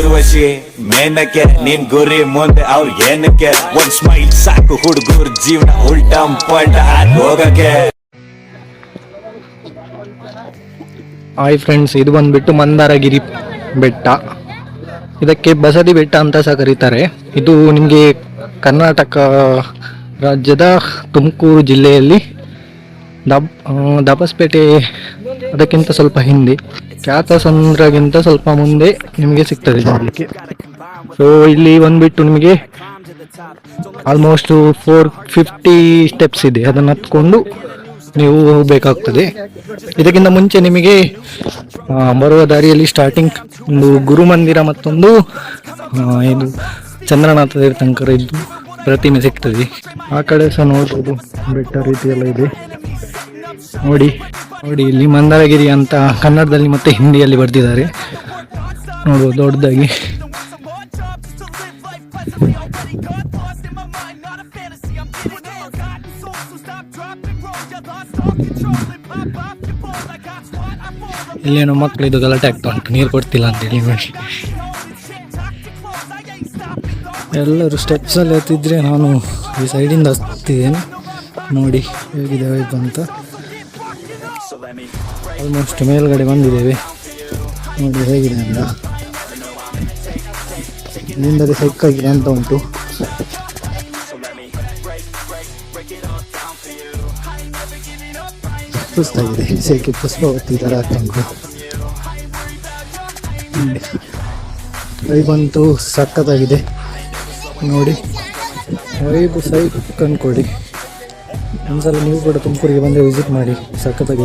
ಊರ್ವಶಿ ಮೇನಕ್ಕೆ ನಿನ್ ಗುರಿ ಮುಂದೆ ಅವ್ರ್ ಏನಕ್ಕೆ? ಒಂದ್ ಸ್ಮೈಲ್ ಸಾಕು ಹುಡುಗರ್ ಜೀವನ ಉಲ್ಟಂ ಪಲ್ಟ ಹೋಗಕ್ಕೆ. ಹಾಯ್ ಫ್ರೆಂಡ್ಸ್ ಇದು ಬಂದ್ಬಿಟ್ಟು ಮಂದಾರಗಿರಿ ಬೆಟ್ಟ. ಇದಕ್ಕೆ ಬಸದಿ ಬೆಟ್ಟ ಅಂತ ಸಹ ಕರೀತಾರೆ. ಇದು ನಿಮಗೆ ಕರ್ನಾಟಕ ರಾಜ್ಯದ ತುಮಕೂರು ಜಿಲ್ಲೆಯಲ್ಲಿ ದಬ್ ದಬಸ್ಪೇಟೆ ಅದಕ್ಕಿಂತ ಸ್ವಲ್ಪ ಹಿಂದೆ. ಖ್ಯಾತಸಂದ್ರಗಿಂತ ಸ್ವಲ್ಪ ಮುಂದೆ ನಿಮಗೆ ಸಿಗ್ತದೆ ನೋಡಲಿಕ್ಕೆ. ಸೊ ಇಲ್ಲಿ ಬಂದ್ಬಿಟ್ಟು ನಿಮಗೆ ಆಲ್ಮೋಸ್ಟ್ ಫೋರ್ ಫಿಫ್ಟಿ ಸ್ಟೆಪ್ಸ್ ಇದೆ. ಅದನ್ನು ಹತ್ಕೊಂಡು ನೀವು ಹೋಗಬೇಕಾಗ್ತದೆ. ಇದಕ್ಕಿಂತ ಮುಂಚೆ ನಿಮಗೆ ಬರುವ ದಾರಿಯಲ್ಲಿ ಸ್ಟಾರ್ಟಿಂಗ್ ಒಂದು ಗುರುಮಂದಿರ ಮತ್ತೊಂದು ಆ, ಇದು ಚಂದ್ರನಾಥ ತೀರ್ಥಂಕರ ಇದ್ದು ಪ್ರತಿಮೆ ಸಿಗ್ತದೆ. ಆ ಕಡೆ ಸಹ ನೋಡ್ಬೋದು ಬೆಟ್ಟ ರೀತಿಯೆಲ್ಲ ಇದೆ. ನೋಡಿ ನೋಡಿ, ಇಲ್ಲಿ ಮಂದಾರಗಿರಿ ಅಂತ ಕನ್ನಡದಲ್ಲಿ ಮತ್ತೆ ಹಿಂದಿಯಲ್ಲಿ ಬರೆದಿದ್ದಾರೆ. ನೋಡು, ದೊಡ್ಡದಾಗಿ. ಇಲ್ಲೇನೋ ಇದು ಗಲಾಟೆ ಆಗ್ತಾ ಉಂಟು, ನೀರು ಕೊಡ್ತಿಲ್ಲ ಅಂತೇಳಿ ನೋಡಿ. ಎಲ್ಲರೂ ಸ್ಟೆಪ್ಸ್ ಅಲ್ಲಿ ಹತ್ತಿದ್ರೆ ನಾನು ಈ ಸೈಡಿಂದ ಹತ್ತಿದ್ದೇನೆ. ನೋಡಿ, ಹೇಗಿದೆ ಅಂತ. ಆಲ್ಮೋಸ್ಟ್ ಮೇಲ್ಗಡೆ ಬಂದಿದ್ದೇವೆ. ನೋಡಿ ಹೇಗಿದೆ ಅಂತ. ಇಲ್ಲಿಂದಲೇ ಸೈಕಾಗಿದೆ ಅಂತ ಉಂಟು. ಸುಸ್ತಾಗಿದೆ ಸೆಕೆ ಪುಷ್ಪವತಿ ಥರ ಉಂಟು ವೈಬಂತೂ ಸಖತ್ತಾಗಿದೆ. ನೋಡಿ. ವೈಬ್ ಸೈಕ್ ಅನ್ಕೊಡಿ ಒಂದ್ಸಲ ನೀವು ಕೂಡ ತುಮಕೂರಿಗೆ ಬಂದರೆ ವಿಸಿಟ್ ಮಾಡಿ, ಸಖತ್ತಾಗಿ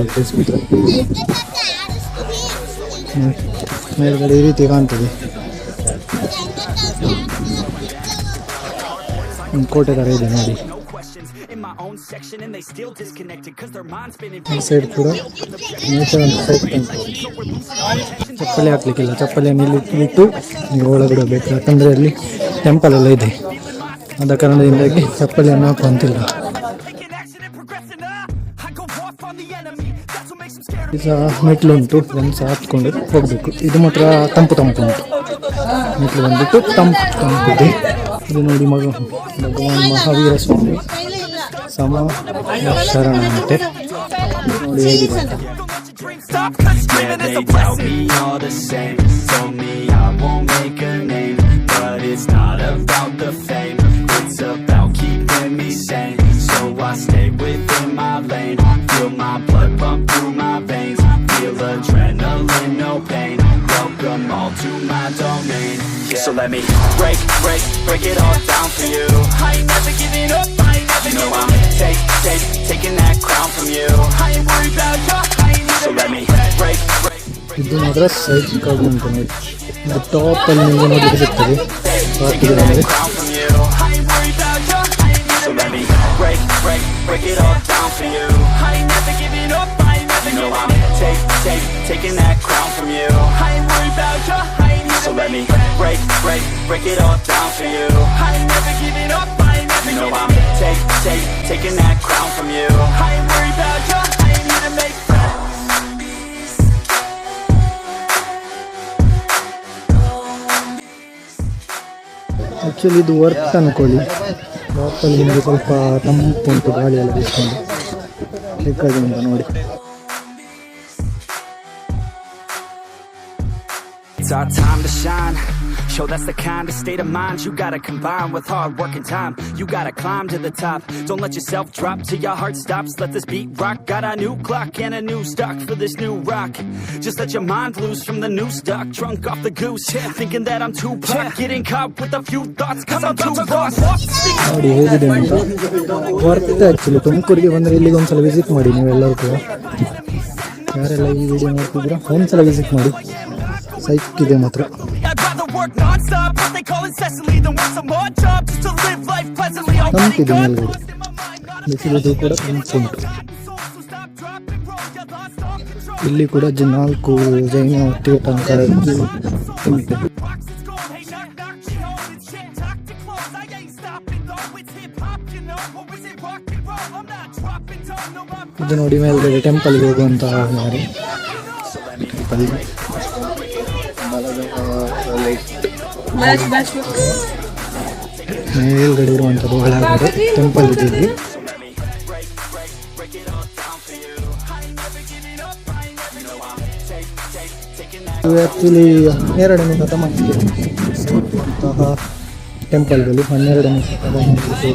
ಮೇಲ್ಗಡೆ ಈ ರೀತಿ ಕಾಣ್ತದೆ. ಕೋಟೆ ಥರ ಇದೆ ನೋಡಿ. ಸೈಡ್ ಕೂಡ ಚಪ್ಪಲಿ ಹಾಕ್ಲಿಕ್ಕಿಲ್ಲ ಚಪ್ಪಲಿಯನ್ನು ಇಲ್ಲಿ ಇಟ್ಟು ನೀವು ಒಳಗಡೆ ಹೋಗ್ಬೇಕು. ಯಾಕಂದರೆ ಅಲ್ಲಿ ಟೆಂಪಲ್ ಎಲ್ಲ ಇದೆ. ಆದ ಕಾರಣದಿಂದಾಗಿ ಚಪ್ಪಲಿಯನ್ನು ಹಾಕುವಂತಿಲ್ಲ. ಈಗ ಮೆಟ್ಲು ಉಂಟು ಇದನ್ನು ಸಹ ಹತ್ಕೊಂಡು ಹೋಗಬೇಕು. ಇದು ಮಾತ್ರ ತಂಪು ತಂಪು ಉಂಟು. ಮೆಟ್ಲು ಬಂದ್ಬಿಟ್ಟು ತಂಪು ತಂಪಿದೆ ಇದು. ನೋಡಿ ಮಗ, ಭಗವಾನ್ ಮಹಾವೀರ ಸ್ವಾಮಿ. ಸಮ ಶರಣ ಅಂತೆ ನೋಡಿ ಹೇಗಿದೆ ಅಂತ. let me break, break, break it all down for you I ain't never giving up, I ain't never You know I'm take, take, taking that crown from you I ain't worried about your, I ain't So let me break, break ಇದು ಮಾತ್ರ side ಕಾಗು ಉಂಟು ನೋಡಿ ಇದು ಟಾಪಲ್ಲಿ ನಿಮಗೆ ನೋಡಲಿಕ್ಕೆ ಸಿಗ್ತದೆ ಹತ್ತಿರ ಅಂದರೆ crown from you. I ain't worried about your, I ain't So let me break, break, break it all down for you. I ain't never giving up, I ain't never you know I'm take, take, taking that crown from you. I ain't worried about your, I ain't So let me break, break, break it all down for you. I ain't never giving up, I ain't never you know I'm take, take, taking that crown from you. I ain't worried about you, I ain't here to make. Actually ಇದು worth ಅಂದ್ಕೊಳ್ಳಿ ವಾಪಲ್ಲಿ ನಿಮಗೆ ಸ್ವಲ್ಪ ತಂಪು ಉಂಟು ಗಾಳಿ ಎಲ್ಲ ಬೀಸ್ಕೊಂಡು ಉಂಟು ನೋಡಿ It's our time to shine. Show that's the kind of state of mind you gotta combine with hard work and time. You gotta climb to the top. Don't let yourself drop till your heart stops. Let this beat rock. Got a new clock and a new stock for this new rock. Just let your mind loose from the new stock. Drunk off the goose. Thinking that I'm too pop. Getting caught with a few thoughts cause I'm too lost. ನೋಡಿ ಹೇಗಿದೆ ಅಂತ worth actually ತುಮಕೂರಿಗೆ ಬಂದರೆ ಇಲ್ಲಿಗೆ ಒಂದ್ಸಲ visit ಮಾಡಿ ನೀವೆಲ್ಲರೂ ಕೂಡ ಯಾರೆಲ್ಲ ಈ ವಿಡಿಯೋ ನೋಡ್ತಿದ್ದೀರಾ ಒಂದ್ಸಲ ವಿಸಿಟ್ ಮಾಡಿ ಸೈಕ್ ಇದೆ ಮಾತ್ರ ಇಲ್ಲಿ ಕೂಡ ನಾಲ್ಕು ಜೈನ ಊಟಂ ಕರಕ್ಕೆ ತುಮಿ ಟೆಕ್ ಒನ್ ಓಡಿ ಗೆ. ಮೇಲ್ಗಡೆ ಇರುವಂಥದ್ದು ಒಳಗಡೆ ಟೆಂಪಲ್ ಇದ್ದೀವಿ ಇಲ್ಲಿ ಆ್ಯಕ್ಚುಲಿ ಹನ್ನೆರಡನೇ ಶತಮಾನಕ್ಕೆ ಅಂತಹ ಟೆಂಪಲ್ಗಳು ಹನ್ನೆರಡನೇ ಶತಮಾನಕ್ಕೆ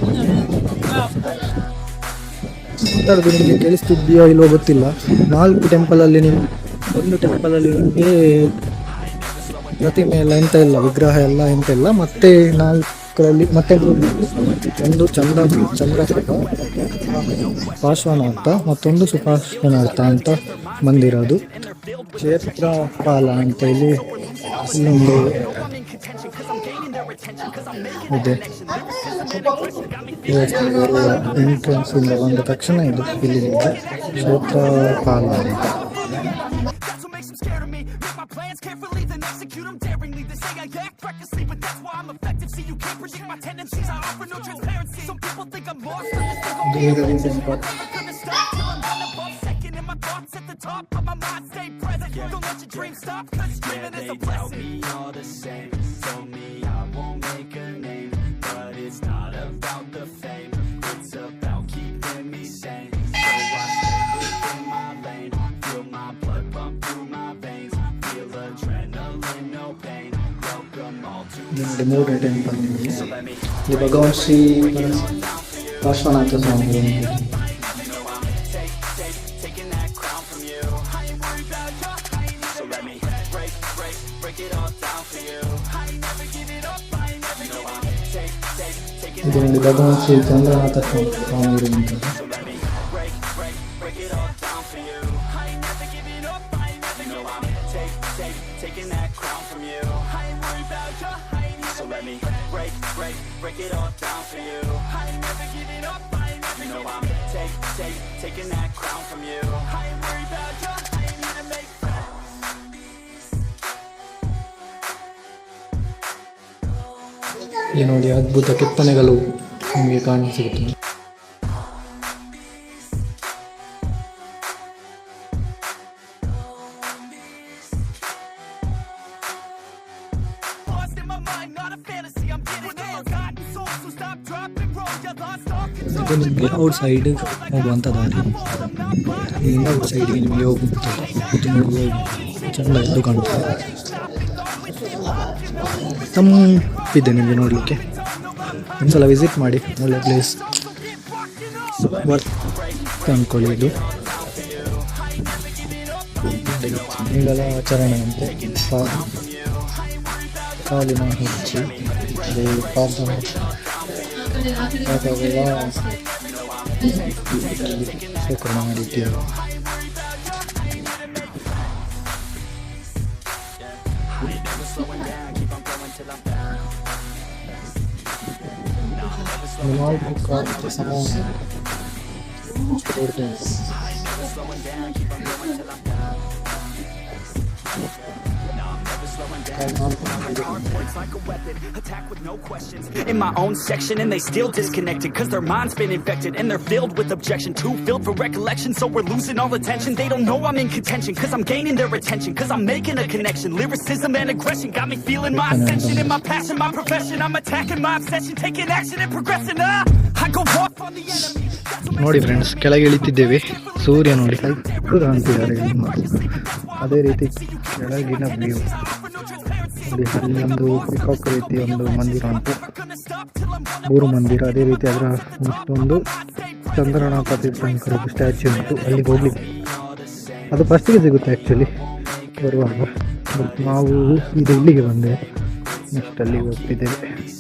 ಮಾತಾಡೋದು ನಿಮಗೆ ಕೇಳಿಸ್ತಿದ್ಯೋ ಇಲ್ವೋ ಗೊತ್ತಿಲ್ಲ. ನಾಲ್ಕು ಟೆಂಪಲಲ್ಲಿ ನೀವು, ಒಂದು ಟೆಂಪಲಲ್ಲಿ ನಿಮಗೆ ಪ್ರತಿಮೆ ಎಲ್ಲ ಎಂತ ಇಲ್ಲ, ವಿಗ್ರಹ ಎಲ್ಲ ಎಂತ ಇಲ್ಲ. ಮತ್ತೆ ನಾಲ್ಕರಲ್ಲಿ ಮತ್ತೆ ಒಂದು ಚಂದ್ರ ಚಂದ್ರಶೇಖರ ಪಾರ್ಶ್ವನಾಥ ಮತ್ತೊಂದು ಸುಪಾರ್ಶ್ವನಾಥ ಅಂತ ಮಂದಿರ ಅದು ಕ್ಷೇತ್ರಪಾಲ ಅಂತ ಇಲ್ಲಿ ಇನ್ನೊಂದು ಇದೆ. ಎಂಟ್ರೆನ್ಸ್ ಇಂದ ಬಂದ ತಕ್ಷಣ ಇದು ಇಲ್ಲಿ ಕ್ಷೇತ್ರಪಾಲ ಅಂತ. execute them daringly. They say I act recklessly, but that's why I'm effective. See, you can't predict my tendencies. I offer no transparency. Some people think I'm lost. I'm gonna stop till I'm not above second. And my thoughts at the top of my mind stay present. Don't let your dreams stop, cause dreaming is a blessing. Tell me all the same. Told me I won't make a name, but it's not all to ನೋಡಿ ಮೂರನೇ temple ನಿಮಗೆ let me ಇಲ್ಲಿ ಭಗವಾನ್ ಶ್ರೀ ಪಾರ್ಶ್ವನಾಥ ಸ್ವಾಮಿ taking break, break, break it all down for you. I ain't never giving up. I ain't never you know I'm take, take, taking that crown from you. I ain't worried about your pain. Need to make ಇಲ್ಲಿ ನೋಡಿ ಅದ್ಭುತ ಕೆತ್ತನೆಗಳು ನಿಮಗೆ ಕಾಣಿಸಿಗುತ್ತದೆ ಇದು ನಿಮಗೆ out side ಹೋಗುವಂಥ ದಾರಿ. ಇಲ್ಲಿಂದ out ಸೈಡ್ಗೆ ನಿಮಗೆ ಹೋಗುತ್ತೆ ಇದು ಚೆಂದ ಎದ್ದು ಕಾಣುತ್ತದೆ ತಂಪಿದೆ ನಿಮಗೆ ನೋಡಲಿಕ್ಕೆ. ಒಂದ್ಸಲ ವಿಸಿಟ್ ಮಾಡಿ, ಒಳ್ಳೆ ಪ್ಲೇಸ್ ವರ್ತ್ ಅಂದ್ಕೊಳ್ಳಿ ಇದು. ತಿಂಗಳ ಆಚರಣೆ ಅಂತೆ ಕಾಲಿನ ಹೆಚ್ಚಿ, ಅದೇ ಪಾದ Mata ulang Saya kurang detail Normal buka sama Orders ಕಾಲ ಸಮಾನ ಕೊಡ್ತೇನೆ It's like a weapon, attack with no questions. In my own section, and they still disconnected. Cause their mind's been infected, and they're filled with objection. Too filled for recollection, so we're losing all attention. They don't know I'm in contention, cause I'm gaining their attention. Cause I'm making a connection. Lyricism and aggression got me feeling my ascension. In my passion, my profession, I'm attacking my obsession. Taking action and progressing. Ah, I go off on the enemy. That's what ನೋಡಿ friends ಕೆಳಗೆ ಇಳಿತಿದ್ದೇವೆ ಸೂರ್ಯ ನೋಡಿ ಕಲ್ಪು ಕಾಣ್ತಿದ್ದಾರೆ ಇಲ್ಲಿಂದ. ಅದೇ ರೀತಿ ಕೆಳಗಿನ view ಅಲ್ಲಿ ಅಲ್ಲಿ ಒಂದು ಪಿಕಾಕ್ ರೀತಿ ಒಂದು ಮಂದಿರ ಉಂಟು. ಮೂರು ಮಂದಿರ, ಅದೇ ರೀತಿ ಅದರ ಮತ್ತೊಂದು ಚಂದ್ರನಾಥ ತೀರ್ಥಂಕರ ಸ್ಟ್ಯಾಚ್ಯೂ ಉಂಟು. ಅಲ್ಲಿಗೆ ಹೋಗ್ಲಿಕ್ಕೆ. ಅದು ಫಸ್ಟಿಗೆ ಸಿಗುತ್ತೆ ಆ್ಯಕ್ಚುಲಿ ಬರುವಾಗ. ಬಟ್ ನಾವು ಇದು ಇಲ್ಲಿಗೆ ಬಂದೆ. ನೆಕ್ಸ್ಟ್ ಅಲ್ಲಿಗೆ ಹೋಗ್ತಿದ್ದೇವೆ.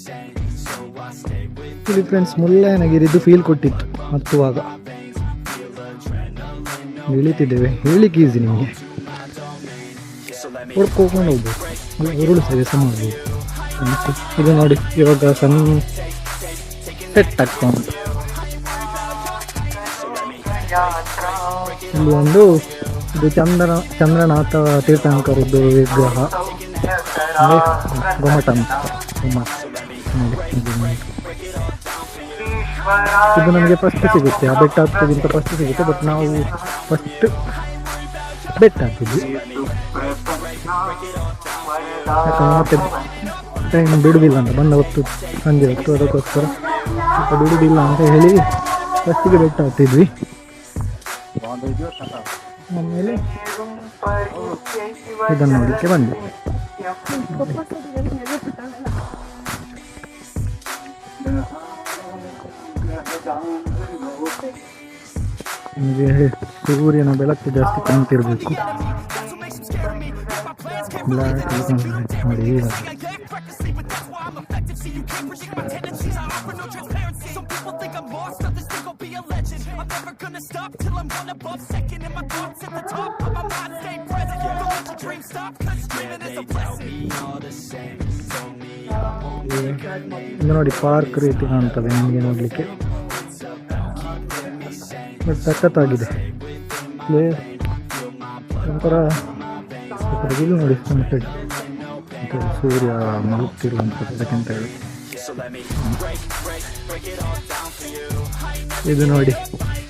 ಇಲ್ಲಿ ಫ್ರೆಂಡ್ಸ್ ಮುಳ್ಳಯ್ಯನಗಿರಿದು ಫೀಲ್ ಕೊಟ್ಟಿತ್ತು. ಹತ್ತುವಾಗ. ಇಳಿತಿದ್ದೇವೆ. ಹೇಳಿಕ್ಕೆ ಈಸಿ ನಿಮಗೆ. ಹೊಡ್ಕೊಂಡು ಹೋಗ್ಬೋದು ಅಲ್ಲಿ ಉರುಳು ಸಹ ಮಾಡ್ಬೋದು ಇದು ನೋಡಿ, ಇವಾಗ ಸಣ್ಣ ಸೆಟ್ ಆಗ್ತಾ ಇಲ್ಲಿ ಒಂದು, ಇದು ಚಂದ್ರನ ಚಂದ್ರನಾಥ ತೀರ್ಥಂಕರದ್ದು ವಿಗ್ರಹ. ಗೊಮ್ಮಟ ಇದು ನಮಗೆ ಫಸ್ಟ್ ಸಿಗುತ್ತೆ. ಆ ಬೆಟ್ಟ ಹತ್ತೋದ್ಕಿಂತ ಫಸ್ಟ್ ಸಿಗುತ್ತೆ ಬಟ್ ನಾವು ಫಸ್ಟ್ ಬೆಟ್ಟ ಹತ್ತಿದ್ವಿ ಯಾಕಂದ್ರೆ ಟೈಮ್ ಬಿಡುವುದಿಲ್ಲ ಅಂತ ಬಂದ ಹೊತ್ತು, ಸಂಜೆ ಹೊತ್ತು, ಅದಕ್ಕೋಸ್ಕರ ಸ್ವಲ್ಪ ಬಿಡುವುದಿಲ್ಲ ಅಂತ ಹೇಳಿ ಫಸ್ಟಿಗೆ ಬೆಟ್ಟ ಹತ್ತಿದ್ವಿ ಆಮೇಲೆ ಇದನ್ನು ನೋಡಲಿಕ್ಕೆ ಬಂದೆ. ನಿಮಗೆ ಸೂರ್ಯನ ಬೆಳಕು ಜಾಸ್ತಿ ಕಾಣ್ತಿರ್ಬೇಕು. ಬ್ಲ್ಯಾಕ್ ನೋಡಿ ಈಗ ಇದು ನೋಡಿ ಪಾರ್ಕ್ ರೀತಿ ಕಾಣ್ತದೆ ನಿಮಗೆ ನೋಡಲಿಕ್ಕೆ. ಬಟ್ ಸಖತ್ತಾಗಿದೆ. ಒಂಥರ ಇಲ್ಲಿ ನೋಡಿ ಸೂರ್ಯ ಮಲಗ್ತಿರುವಂಥದ್ದು ಅದಕ್ಕಿಂತ ಹೇಳಿ. ಇದು ನೋಡಿ,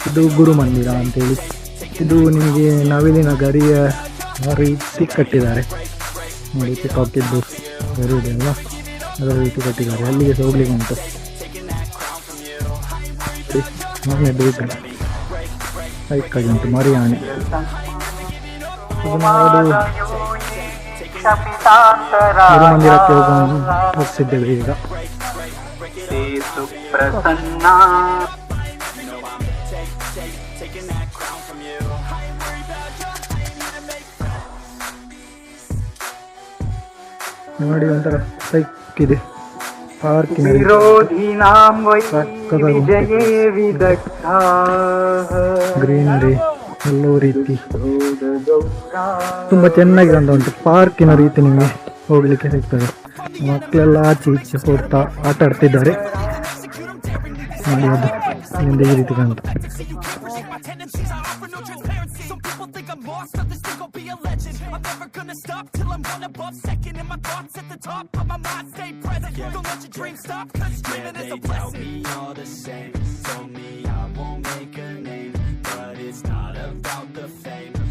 ಇದು ಗುರು ಮಂದಿರ ಅಂತೇಳಿ ಇದು ನಿಮಗೆ ನವಿಲಿನ ಗರಿಯ ರೀತಿ ಕಟ್ಟಿದ್ದಾರೆ. ನೋಡಿ ಹಾಕಿದ್ದು ಗರಿ ಇದೆಯಲ್ಲ ಅದರ ರೀತಿ ಕಟ್ಟಿದ್ದಾರೆ. ಅಲ್ಲಿಗೆ ಹೋಗ್ಲಿಕ್ಕೆ ಉಂಟು. ಇದೆ ಹೈಕಾಗಿ ಉಂಟು ಮರಿ ಆನೆ ಗುರುಮಂದಿರಕ್ಕೆ ಹೋಗ್ತಿದ್ದೇವೆ ಈಗ. ಪ್ರಸನ್ನ ನೋಡಿ ಒಂಥರ ಸೈಕ್ ಇದೆ. ಪಾರ್ಕ್ ಗ್ರೀನರಿ ಎಲ್ಲೋ ರೀತಿ. ತುಂಬಾ ಚೆನ್ನಾಗಿ ಅಂತ ಉಂಟು ಪಾರ್ಕಿನ ರೀತಿ ನಿಮಗೆ ಹೋಗ್ಲಿಕ್ಕೆ ಸಿಗ್ತದೆ ಮಕ್ಕಳೆಲ್ಲ ಆಚೆ ಈಚೆ ಹೋಗ್ತಾ ಆಟ ಆಡ್ತಿದ್ದಾರೆ. ನೋಡಿ ಅದು ನಿಮ್ಗೆ ಈ ರೀತಿ ಕಾಣ್ತಾ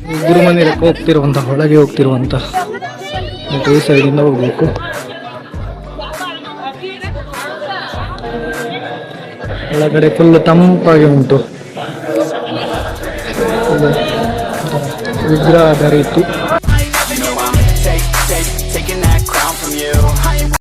ಗುರು ಮಂದಿರಕ್ಕೆ ಹೋಗ್ತಿರುವಂತ ಒಳಗೆ ಹೋಗ್ತಿರುವಂತ ಈ ಸೈಡಿಂದ ಹೋಗ್ಬೇಕು. ಒಳಗಡೆ ಫುಲ್ ತಂಪಾಗಿ ಉಂಟು. ವಿಗ್ರಹ ವಿಗ್ರಹದ ರೀತಿ